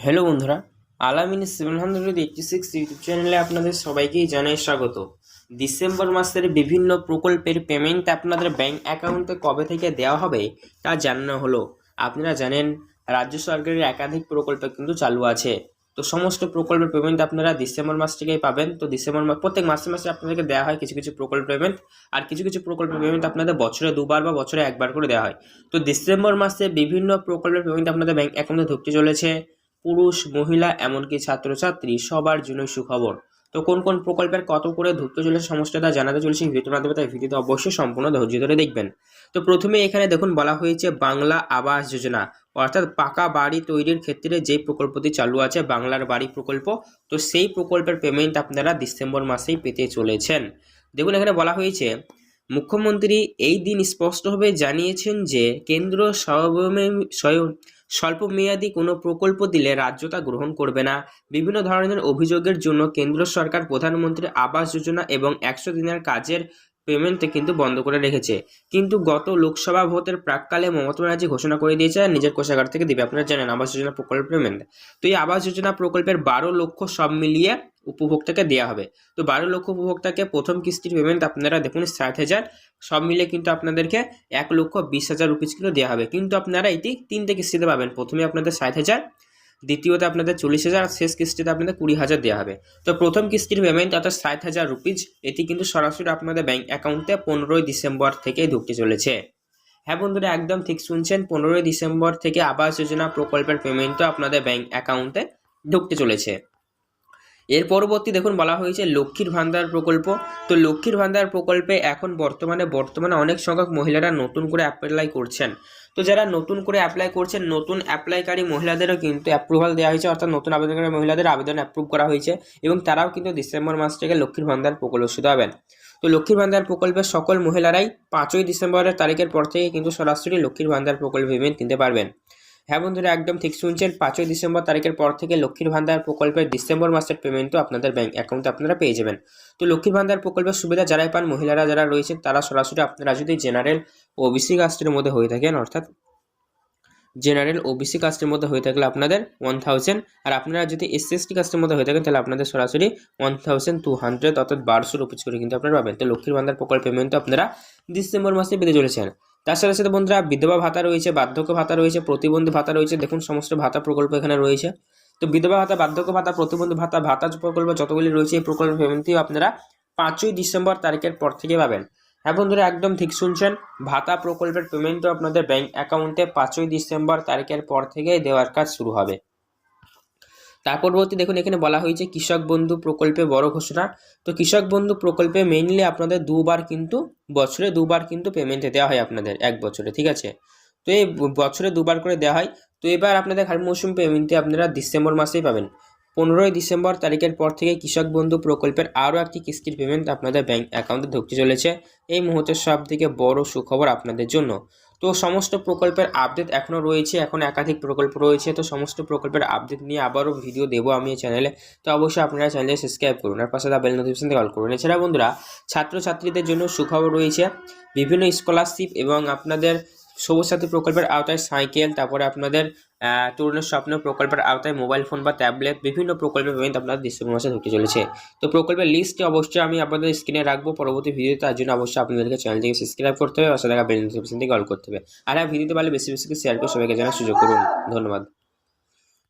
Hello বন্ধুরা, Alamin seven hundred eighty six YouTube চ্যানেলে আপনাদের সবাইকেই জানাই স্বাগত। ডিসেম্বর মাসের বিভিন্ন প্রকল্পের পেমেন্ট আপনাদের ব্যাংক অ্যাকাউন্টে কবে থেকে দেওয়া হবে তা জানানো হলো। আপনারা জানেন, রাজ্য সরকারের একাধিক প্রকল্প কিন্তু চালু আছে। তো সমস্ত প্রকল্পের পেমেন্ট আপনারা ডিসেম্বর মাস থেকেই পাবেন। তো ডিসেম্বর মাস, প্রত্যেক মাসে মাসে আপনাদেরকে দেওয়া হয় কিছু কিছু প্রকল্প পেমেন্ট আর কিছু কিছু প্রকল্পের পেমেন্ট আপনাদের বছরে দুবার বা বছরে একবার করে দেওয়া হয়। তো ডিসেম্বর মাসে বিভিন্ন প্রকল্পের পেমেন্ট আপনাদের ব্যাংক অ্যাকাউন্টে ঢুকতে চলেছে। পুরুষ, মহিলা, এমনকি ছাত্রছাত্রী, সবার জন্য সুখবর। তো কোন কোন প্রকল্পের কত করে ঢুকতে চলেছে সমস্যাটা জানাতে চলেছে ভিডিওর মাধ্যমে তাই অবশ্যই সম্পূর্ণ ধৈর্য ধরে দেখবেন। তো প্রথমে এখানে দেখুন, বলা হয়েছে বাংলা আবাস যোজনা, অর্থাৎ পাকা বাড়ি তৈরির ক্ষেত্রে যে প্রকল্পটি চালু আছে, বাংলার বাড়ি প্রকল্প, তো সেই প্রকল্পের পেমেন্ট আপনারা ডিসেম্বর মাসেই পেতে চলেছেন। দেখুন, এখানে বলা হয়েছে, মুখ্যমন্ত্রী এই দিন স্পষ্টভাবে জানিয়েছেন যে, কেন্দ্র স্বয়ং- স্বয়ং স্বল্পমেয়াদী কোনো প্রকল্প দিলে রাজ্য তা গ্রহণ করবে না। বিভিন্ন ধরনের অভিযোগের জন্য কেন্দ্র সরকার প্রধানমন্ত্রী আবাস যোজনা এবং একশো দিনের কাজের পেমেন্ট কিন্তু বন্ধ করে রেখেছে। কিন্তু গত লোকসভা ভোটের প্রাককালে মমতা ব্যানার্জি ঘোষণা করে দিয়েছে নিজের কোষাগার থেকে দেবে। আপনারা জানেন আবাস যোজনা প্রকল্প পেমেন্ট। তো এই আবাস যোজনা প্রকল্পের বারো লক্ষ সব মিলিয়ে উপভোক্তাকে দেওয়া হবে। তো বারো লক্ষ উপভোক্তাকে প্রথম কিস্তির পেমেন্ট আপনারা দেখুন, ষাট হাজার। সব মিলে কিন্তু আপনাদেরকে এক লক্ষ বিশ হাজার রুপিস কিন্তু দেওয়া হবে। কিন্তু আপনারা এটি তিনটে কিস্তিতে পাবেন। প্রথমে আপনাদের ষাট হাজার দ্বিতীয়তে আপনাদের চল্লিশ হাজার আর শেষ কিস্তিতে আপনাদের কুড়ি হাজার দেওয়া হবে। তো প্রথম কিস্তির পেমেন্ট অর্থাৎ সাত হাজার রুপিজ এটি কিন্তু সরাসরি আপনাদের ব্যাঙ্ক অ্যাকাউন্টে পনেরোই ডিসেম্বর থেকেই ঢুকতে চলেছে। হ্যাঁ বন্ধুরা, একদম ঠিক শুনছেন, পনেরোই ডিসেম্বর থেকে আবাস যোজনা প্রকল্পের পেমেন্টও আপনাদের ব্যাঙ্ক অ্যাকাউন্টে ঢুকতে চলেছে। এর পরবর্তী দেখুন বলা হয়েছে লক্ষ্মীর ভান্ডার প্রকল্প। তো লক্ষ্মীর ভান্ডার প্রকল্পে এখন বর্তমানে বর্তমানে অনেক সংখ্যক মহিলারা নতুন করে অ্যাপ্লাই করছেন। তো যারা নতুন করে অ্যাপ্লাই করছেন, নতুন অ্যাপ্লাইকারী মহিলাদেরও কিন্তু অ্যাপ্রুভাল দেওয়া হয়েছে, অর্থাৎ নতুন আবেদনকারী মহিলাদের আবেদন অ্যাপ্রুভ করা হয়েছে এবং তারাও কিন্তু ডিসেম্বর মাস থেকে লক্ষ্মীর ভান্ডার প্রকল্প শুধু হবেন। তো লক্ষ্মীর ভান্ডার প্রকল্পের সকল মহিলারাই পাঁচই ডিসেম্বরের তারিখের পর থেকে কিন্তু সরাসরি লক্ষ্মীর ভান্ডার প্রকল্প পেমেন্ট কিনতে পারবেন। হ্যাঁ বন্ধুরা, একদম ঠিক শুনছেন। পাঁচই ডিসেম্বর তারিখের পর থেকে লক্ষ্মীর ভান্ডার প্রকল্পের ডিসেম্বর মাসের পেমেন্টও আপনাদের ব্যাঙ্ক অ্যাকাউন্টে আপনারা পেয়ে যাবেন। তো লক্ষ্মীর ভান্ডার প্রকল্পের সুবিধা যারাই পান, মহিলারা যারা রয়েছেন, তারা সরাসরি আপনারা যদি জেনারেল ওবিসি কাস্টের মধ্যে হয়ে থাকেন, অর্থাৎ জেনারেল ওবিসি কাস্টের মধ্যে হয়ে থাকলে আপনাদের ওয়ান থাউজেন্ড আর আপনারা যদি এসসি কাস্টের মধ্যে হয়ে থাকেন, তাহলে আপনাদের সরাসরি ওয়ান থাউজেন্ড টু হান্ড্রেড অর্থাৎ বারোশো রুপিস করে কিন্তু আপনারা পাবেন। তো লক্ষ্মীর ভান্ডার প্রকল্প পেমেন্ট আপনারা ডিসেম্বর মাসে পেতে চলেছেন। তার সাথে বন্ধুরা বিধবা ভাতা রয়েছে, বার্ধক্য ভাতা রয়েছে, প্রতিবন্ধী ভাতা রয়েছে। দেখুন, সমস্ত ভাতা প্রকল্প এখানে রয়েছে। তো বিধবা ভাতা, বার্ধক্য ভাতা, প্রতিবন্ধী ভাতা ভাতা প্রকল্প যতগুলি রয়েছে এই প্রকল্প পেমেন্টটিও আপনারা পাঁচই ডিসেম্বর তারিখের পর থেকে পাবেন। হ্যাঁ বন্ধুরা, একদম ঠিক শুনছেন। ভাতা প্রকল্পের পেমেন্টও আপনাদের ব্যাংক অ্যাকাউন্টে পাঁচই ডিসেম্বর তারিখের পর থেকেই দেওয়ার কাজ শুরু হবে। তার পরবর্তী দেখুন, এখানে বলা হয়েছে কৃষক বন্ধু প্রকল্পে বড় ঘোষণা। তো কৃষক বন্ধু প্রকল্পে মেইনলি আপনাদের দুবার কিন্তু বছরে দুবার কিন্তু পেমেন্ট দেওয়া হয় আপনাদের, এক বছরে, ঠিক আছে? তো এই বছরে দুবার করে দেওয়া হয়। তো এবার আপনাদের খারিফ মৌসুম পেমেন্টে আপনারা ডিসেম্বর মাসেই পাবেন। পনেরোই ডিসেম্বর তারিখের পর থেকে কৃষক বন্ধু প্রকল্পের আরও একটি কিস্তির পেমেন্ট আপনাদের ব্যাংক অ্যাকাউন্টে ঢুকতে চলেছে। এই মুহূর্তের সব থেকে বড় সুখবর আপনাদের জন্য। তো সমস্ত প্রকল্পের আপডেট এখনও রয়েছে, এখন একাধিক প্রকল্প রয়েছে, তো সমস্ত প্রকল্পের আপডেট নিয়ে আবারও ভিডিও দেবো আমি এই চ্যানেলে তো অবশ্যই আপনারা চ্যানেলে সাবস্ক্রাইব করুন, আর পাশে বেল নোটিফিকেশন কল করুন। এছাড়া বন্ধুরা, ছাত্রছাত্রীদের জন্য সুখবর রয়েছে, বিভিন্ন স্কলারশিপ এবং আপনাদের সবুজ সাথী প্রকল্পের আওতায় সাইকেল তারপরে আপনাদের তরুণের স্বপ্ন প্রকল্পের আওতায় মোবাইল ফোন বা ট্যাবলেট বিভিন্ন প্রকল্পের পেমেন্ট আপনাদের ডিসেম্বর মাসে ঢুকতে চলেছে। তো প্রকল্পের লিস্টটি অবশ্যই আমি আপনাদের স্ক্রিনে রাখব পরবর্তী ভিডিও তার জন্য অবশ্যই আপনাদেরকে চ্যানেলটিকে সাবস্ক্রাইব করতে হবে অবশ্যই দেখা বেল থেকে কল করতে হবে। আর হ্যাঁ ভিডিওতে পারলে বেশি বেশি শেয়ার করে সবাইকে জানার সুযোগ করুন। ধন্যবাদ।